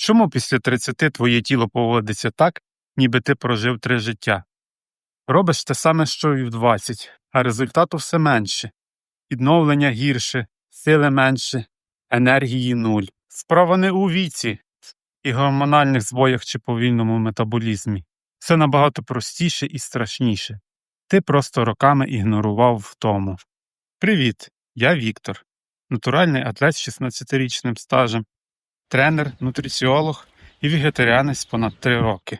Чому після 30 твоє тіло поводиться так, ніби ти прожив три життя? Робиш те саме, що і в 20, а результату все менше. Відновлення гірше, сили менше, енергії нуль. Справа не у віці і гормональних збоях чи повільному метаболізмі. Все набагато простіше і страшніше. Ти просто роками ігнорував втому. Привіт, я Віктор, натуральний атлет з 16-річним стажем, тренер, нутриціолог і вегетаріанець понад 3 роки.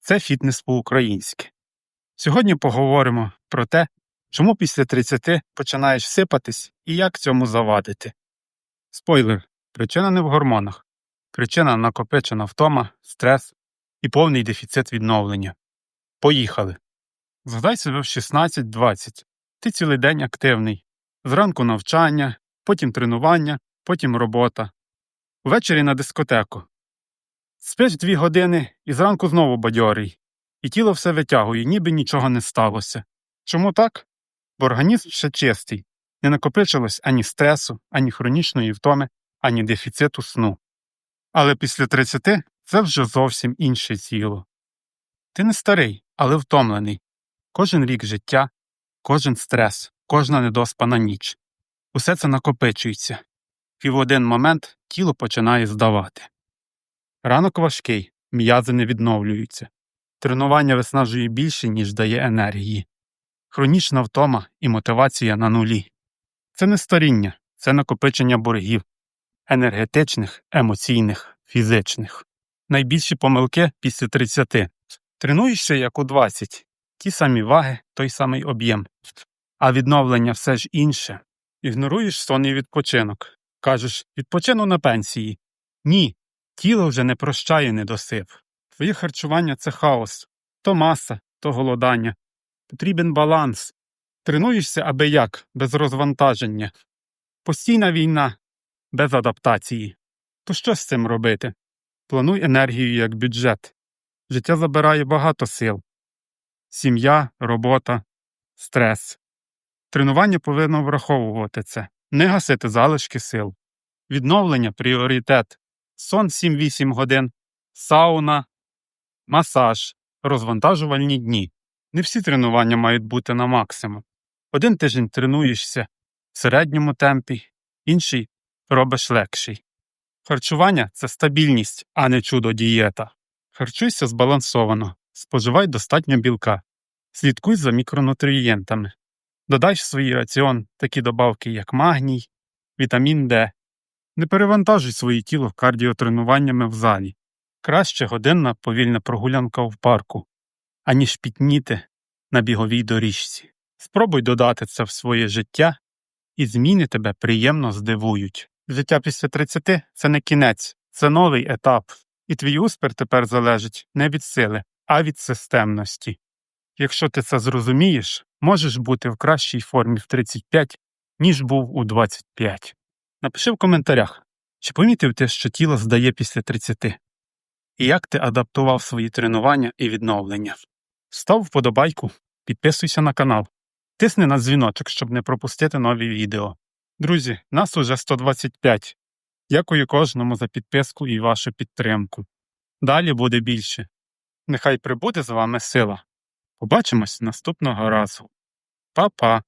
Це фітнес по-українськи. Сьогодні поговоримо про те, чому після 30 починаєш сипатись і як цьому завадити. Спойлер, причина не в гормонах. Причина накопичена втома, стрес і повний дефіцит відновлення. Поїхали. Згадай себе в 16-20. Ти цілий день активний. Зранку навчання, потім тренування, потім робота. Увечері на дискотеку. Спиш дві години і зранку знову бадьорий. І тіло все витягує, ніби нічого не сталося. Чому так? Бо організм ще чистий, не накопичилось ані стресу, ані хронічної втоми, ані дефіциту сну. Але після 30 це вже зовсім інше тіло. Ти не старий, але втомлений. Кожен рік життя, кожен стрес, кожна недоспана ніч. Усе це накопичується, і в один момент тіло починає здавати. Ранок важкий, м'язи не відновлюються. Тренування виснажує більше, ніж дає енергії. Хронічна втома і мотивація на нулі. Це не старіння, це накопичення боргів енергетичних, емоційних, фізичних. Найбільші помилки після 30. Тренуєшся як у 20, ті самі ваги, той самий об'єм. А відновлення все ж інше. Ігноруєш сон і відпочинок. Кажеш, відпочину на пенсії. Ні, тіло вже не прощає недосип. Твоє харчування це хаос, то маса, то голодання. Потрібен баланс. Тренуєшся аби як, без розвантаження. Постійна війна, без адаптації. То що з цим робити? Плануй енергію як бюджет. Життя забирає багато сил. Сім'я, робота, стрес. Тренування повинно враховувати це, не гасити залишки сил. Відновлення пріоритет. Сон 7-8 годин, сауна, масаж, розвантажувальні дні. Не всі тренування мають бути на максимум. Один тиждень тренуєшся в середньому темпі, інший робиш легший. Харчування це стабільність, а не чудо дієта. Харчуйся збалансовано, споживай достатньо білка, слідкуй за мікронутрієнтами. Додай в свій раціон такі добавки, як магній, вітамін Д. Не перевантажуй своє тіло кардіотренуваннями в залі. Краще годинна повільна прогулянка в парку, аніж пітніти на біговій доріжці. Спробуй додати це в своє життя, і зміни тебе приємно здивують. Життя після 30 – це не кінець, це новий етап, і твій успіх тепер залежить не від сили, а від системності. Якщо ти це зрозумієш, можеш бути в кращій формі в 35, ніж був у 25. Напиши в коментарях, чи помітив ти, що тіло здає після 30, і як ти адаптував свої тренування і відновлення. Став вподобайку, підписуйся на канал, тисни на дзвіночок, щоб не пропустити нові відео. Друзі, нас уже 125. Дякую кожному за підписку і вашу підтримку. Далі буде більше. Нехай прибуде з вами сила. Побачимось наступного разу. Па-па!